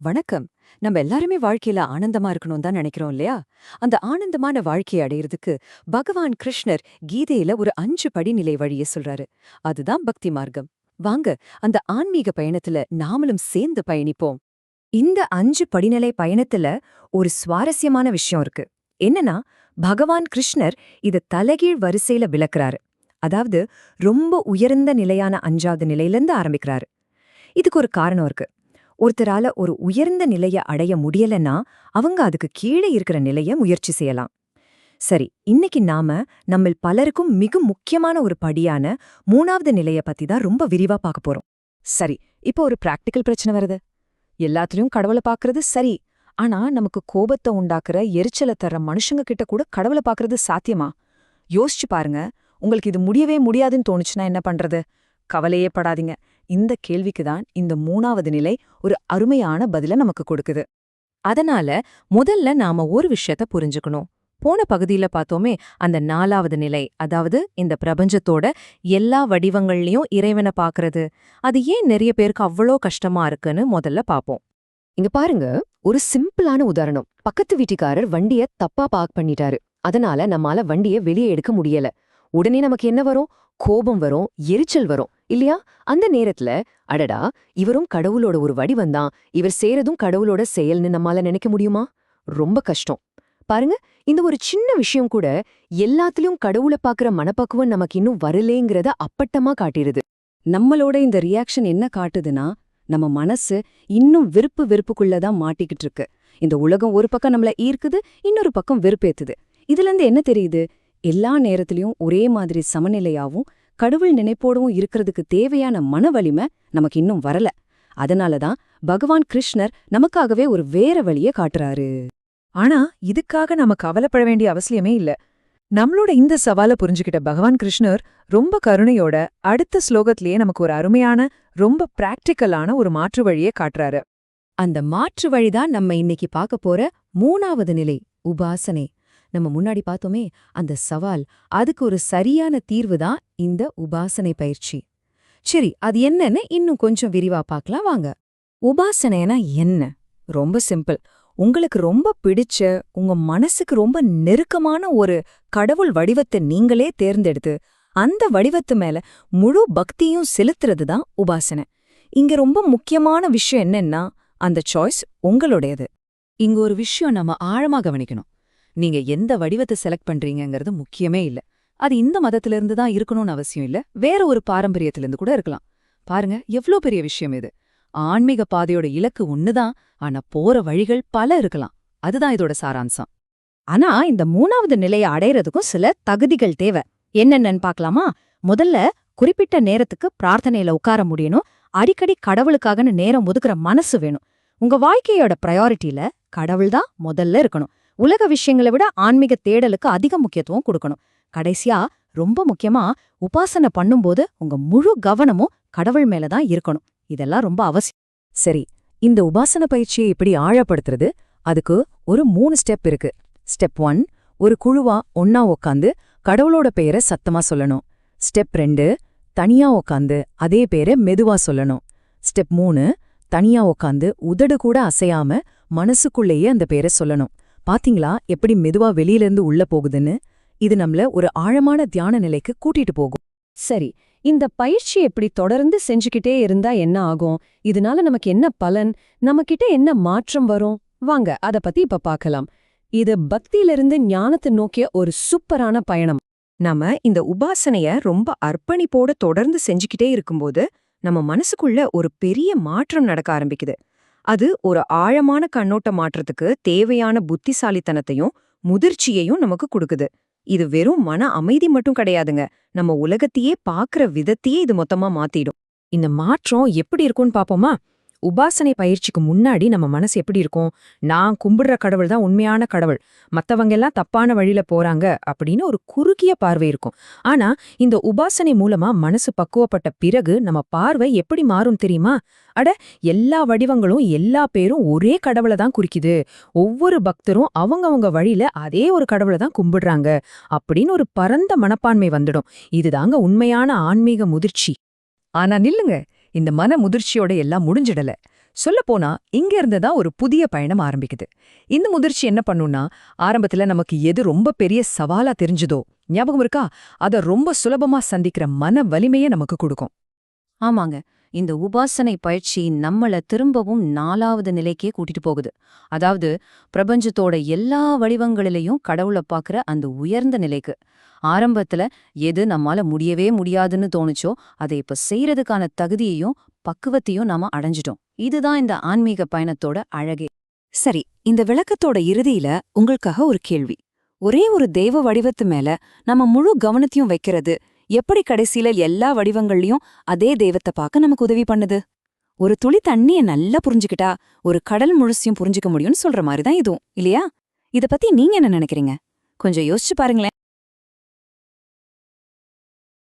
வணக்கம். நம்ம எல்லாருமே வாழ்க்கையில ஆனந்தமா இருக்கணும் தான் நினைக்கிறோம் இல்லையா? அந்த ஆனந்தமான வாழ்க்கையை அடையிறதுக்கு பகவான் கிருஷ்ணர் கீதையில ஒரு அஞ்சு படிநிலை வழிய சொல்றாரு. அதுதான் பக்தி மார்க்கம். வாங்க அந்த ஆன்மீக பயணத்துல நாமளும் சேர்ந்து பயணிப்போம். இந்த அஞ்சு படிநிலை பயணத்துல ஒரு சுவாரஸ்யமான விஷயம் இருக்கு. என்னன்னா பகவான் கிருஷ்ணர் இத தலைகீழ் வரிசையில விளக்குறாரு. அதாவது ரொம்ப உயர்ந்த நிலையான அஞ்சாவது நிலையிலிருந்து ஆரம்பிக்கிறாரு. இதுக்கு ஒரு காரணம் இருக்கு. ஒருத்தரால ஒரு உயர்ந்த நிலைய அடைய முடியலன்னா அவங்க அதுக்கு கீழே இருக்கிற நிலைய முயற்சி செய்யலாம். சரி இன்னைக்கு நாம நம்மில் பலருக்கும் மிக முக்கியமான ஒரு படியான மூணாவது நிலைய பத்தி தான் ரொம்ப விரிவா பார்க்க போறோம். சரி இப்போ ஒரு பிராக்டிக்கல் பிரச்சனை வருது. எல்லாத்துலயும் கடவுளை பாக்குறது சரி ஆனா நமக்கு கோபத்தை உண்டாக்குற எரிச்சலை தர்ற மனுஷங்க கிட்ட கூட கடவுளை பாக்குறது சாத்தியமா? யோசிச்சு பாருங்க. உங்களுக்கு இது முடியவே முடியாதுன்னு தோணுச்சுன்னா என்ன பண்றது? கவலையே படாதீங்க. இந்த கேள்விக்கு தான் இந்த மூணாவது நிலை ஒரு அருமையான பதில நமக்கு கொடுக்குது. அதனால முதல்ல நாம ஒரு விஷயத்த புரிஞ்சுக்கணும். போன பகுதியில பார்த்தோமே அந்த நாலாவது நிலை அதாவது இந்த பிரபஞ்சத்தோட எல்லா வடிவங்கள்லயும் இறைவனை பார்க்கறது. அது ஏன் நிறைய பேருக்கு அவ்வளோ கஷ்டமா இருக்குன்னு முதல்ல பாப்போம் இங்க பாருங்க ஒரு சிம்பிளான உதாரணம். பக்கத்து வீட்டுக்காரர் வண்டிய தப்பா பார்க் பண்ணிட்டாரு. அதனால நம்மால வண்டிய வெளியே எடுக்க முடியல. உடனே நமக்கு என்ன வரும்? கோபம் வரும் எரிச்சல் வரும். இல்லையா? அந்த நேரத்துல அடடா இவரும் கடவுளோட ஒரு வடிவந்தான் இவர் செய்யறதும் கடவுளோட செயல்னு நம்மால நினைக்க முடியுமா? ரொம்ப கஷ்டம். பாருங்க இந்த ஒரு சின்ன விஷயம் கூட எல்லாத்திலயும் கடவுளை பாக்குற மனப்பக்குவம் நமக்கு இன்னும் வரலேங்கிறத அப்பட்டமா காட்டிடுது. நம்மளோட இந்த ரியாக்ஷன் என்ன காட்டுதுன்னா நம்ம மனசு இன்னும் விருப்பு வெறுப்புக்குள்ளதான் மாட்டிக்கிட்டு இருக்கு. இந்த உலகம் ஒரு பக்கம் நம்மள ஈர்க்குது இன்னொரு பக்கம் வெறுப்பேத்துது. இதுல இருந்து என்ன தெரியுது? எல்லா நேரத்திலையும் ஒரே மாதிரி சமநிலையாவும் கடவுள் நினைப்போடவும் இருக்கிறதுக்கு தேவையான மன வலிமை நமக்கு இன்னும் வரல. அதனாலதான் பகவான் கிருஷ்ணர் நமக்காகவே ஒரு வேற வழிய காட்டுறாரு. ஆனா இதுக்காக நம்ம கவலைப்பட வேண்டிய அவசியமே இல்ல. நம்மளோட இந்த சவால புரிஞ்சுக்கிட்ட பகவான் கிருஷ்ணர் ரொம்ப கருணையோட அடுத்த ஸ்லோகத்திலேயே நமக்கு ஒரு அருமையான ரொம்ப பிராக்டிக்கலான ஒரு மாற்று வழியை காட்டுறாரு. அந்த மாற்று வழிதான் நம்ம இன்னைக்கு பார்க்க போற மூணாவது நிலை உபாசனை. நம்ம முன்னாடி பார்த்தோமே அந்த சவால் அதுக்கு ஒரு சரியான தீர்வு தான் இந்த உபாசனை பயிற்சி. சரி அது என்னன்னு இன்னும் கொஞ்சம் விரிவா பார்க்கலாம் வாங்க. உபாசனைனா என்ன? ரொம்ப சிம்பிள். உங்களுக்கு ரொம்ப பிடிச்ச உங்க மனசுக்கு ரொம்ப நெருக்கமான ஒரு கடவுள் வடிவத்தை நீங்களே தேர்ந்தெடுத்து அந்த வடிவத்து மேல முழு பக்தியும் செலுத்துறது தான் உபாசனை. இங்க ரொம்ப முக்கியமான விஷயம் என்னன்னா அந்த சாய்ஸ் உங்களுடையது. இங்க ஒரு விஷயம் நம்ம ஆழமா கவனிக்கணும். நீங்க எந்த வடிவத்தை செலக்ட் பண்றீங்கங்கிறது முக்கியமே இல்ல. அது இந்த மதத்திலிருந்து தான் இருக்கணும்னு அவசியம் இல்ல. வேற ஒரு பாரம்பரியத்திலிருந்து கூட இருக்கலாம். பாருங்க எவ்ளோ பெரிய விஷயம் இது. ஆன்மீக பாதையோட இலக்கு ஒண்ணுதான் ஆனா போற வழிகள் பல இருக்கலாம். அதுதான் இதோட சாராம்சம். ஆனா இந்த மூணாவது நிலையை அடையறதுக்கும் சில தகுதிகள் தேவை. என்னென்னு பார்க்கலாமா? முதல்ல குறிப்பிட்ட நேரத்துக்கு பிரார்த்தனையில உட்கார முடியணும். அடிக்கடி கடவுளுக்காகன்னு நேரம் ஒதுக்குற மனசு வேணும். உங்க வாழ்க்கையோட ப்ரையாரிட்டியில கடவுள் தான் முதல்ல இருக்கணும். உலக விஷயங்களை விட ஆன்மீக தேடலுக்கு அதிக முக்கியத்துவம் கொடுக்கணும். கடைசியா ரொம்ப முக்கியமா உபாசனை பண்ணும்போது உங்க முழு கவனமும் கடவுள் மேல தான் இருக்கணும். இதெல்லாம் ரொம்ப அவசியம் சரி இந்த உபாசன பயிற்சியை எப்படி ஆழப்படுத்துறது அதுக்கு ஒரு மூணு ஸ்டெப் இருக்கு. ஸ்டெப் ஒன் ஒரு குழுவா ஒன்னா உக்காந்து கடவுளோட பெயரை சத்தமா சொல்லணும். ஸ்டெப் ரெண்டு தனியா உக்காந்து அதே பேரை மெதுவா சொல்லணும். ஸ்டெப் மூணு தனியா உக்காந்து உதடு கூட அசையாம மனசுக்குள்ளேயே அந்த பேரை சொல்லணும். பாத்தீங்களா? எப்படி மெதுவா வெளியிலிருந்து உள்ள போகுதுன்னு? இது நம்மள ஒரு ஆழமான தியான நிலைக்கு கூட்டிட்டு போகும். சரி இந்த பயிற்சி எப்படி தொடர்ந்து செஞ்சுக்கிட்டே இருந்தா என்ன ஆகும்? இதனால நமக்கு என்ன பலன்? நம்மகிட்ட என்ன மாற்றம் வரும்? வாங்க அத பத்தி இப்ப பார்க்கலாம் இது பக்தியிலிருந்து ஞானத்தை நோக்கிய ஒரு சூப்பரான பயணம். நாம இந்த உபாசனைய ரொம்ப அர்ப்பணிப்போட தொடர்ந்து செஞ்சுக்கிட்டே இருக்கும்போது நம்ம மனசுக்குள்ள ஒரு பெரிய மாற்றம் நடக்க ஆரம்பிக்குது. அது ஒரு ஆழமான கண்ணோட்ட மாற்றத்துக்கு தேவையான புத்திசாலித்தனத்தையும் முதிர்ச்சியையும் நமக்கு கொடுக்குது. இது வெறும் மன அமைதி மட்டும் கிடையாதுங்க. நம்ம உலகத்தையே பாக்குற விதத்தையே இது மொத்தமா மாத்திடும். இந்த மாற்றம் எப்படி இருக்கும்னு பாப்போமா உபாசனை பயிற்சிக்கு முன்னாடி நம்ம மனசு எப்படி இருக்கும்? நான் கும்பிடுற கடவுள் தான் உண்மையான கடவுள். மத்தவங்க எல்லாம் தப்பான வழியில போறாங்க அப்படின்னு ஒரு குறுகிய பார்வை இருக்கும். ஆனா இந்த உபாசனை மூலமா மனசு பக்குவப்பட்ட பிறகு நம்ம பார்வை எப்படி மாறும் தெரியுமா? அட எல்லா வடிவங்களும் எல்லா பேரும் ஒரே கடவுளை தான் குறிக்குது. ஒவ்வொரு பக்தரும் அவங்கவங்க வழியில அதே ஒரு கடவுளை தான் கும்பிடுறாங்க அப்படின்னு ஒரு பரந்த மனப்பான்மை வந்துடும். இதுதாங்க உண்மையான ஆன்மீக முதிர்ச்சி. ஆனா நில்லுங்க. இந்த மன முதிர்ச்சியோட எல்லாம் முடிஞ்சிடல. சொல்லப்போனா இங்க இருந்து தான் ஒரு புதிய பயணம் ஆரம்பிக்குது. இந்த முதிர்ச்சி என்ன பண்ணும்னா ஆரம்பத்துல நமக்கு எது ரொம்ப பெரிய சவாலா தெரிஞ்சுதோ ஞாபகம் இருக்கா? அத ரொம்ப சுலபமா சந்திக்கிற மன வலிமையை நமக்கு கொடுக்கும். ஆமாங்க. இந்த உபாசனை பயிற்சி நம்மள திரும்பவும் நாலாவது நிலைக்கே கூட்டிட்டு போகுது. அதாவது பிரபஞ்சத்தோட எல்லா வடிவங்களிலையும் கடவுளை பார்க்குற அந்த உயர்ந்த நிலைக்கு. ஆரம்பத்துல எது நம்மால முடியவே முடியாதுன்னு தோணுச்சோ அதை இப்ப செய்யறதுக்கான தகுதியையும் பக்குவத்தையும் நாம அடைஞ்சிட்டோம். இதுதான் இந்த ஆன்மீக பயணத்தோட அழகே. சரி இந்த விளக்கத்தோட இறுதியில உங்களுக்காக ஒரு கேள்வி. ஒரே ஒரு தெய்வ வடிவத்து மேல நம்ம முழு கவனத்தையும் வைக்கிறது எப்படி கடைசியில எல்லா வடிவங்கள்லயும் அதே தெய்வத்தை பார்க்க நமக்கு உதவி பண்ணுது? ஒரு துளி தண்ணிய நல்லா புரிஞ்சுக்கிட்டா ஒரு கடல் முழுசையும் புரிஞ்சுக்க முடியும்னு சொல்ற மாதிரி தான் இதுவும் இல்லையா? இத பத்தி நீங்க என்ன நினைக்கிறீங்க? கொஞ்சம் யோசிச்சு பாருங்களேன்.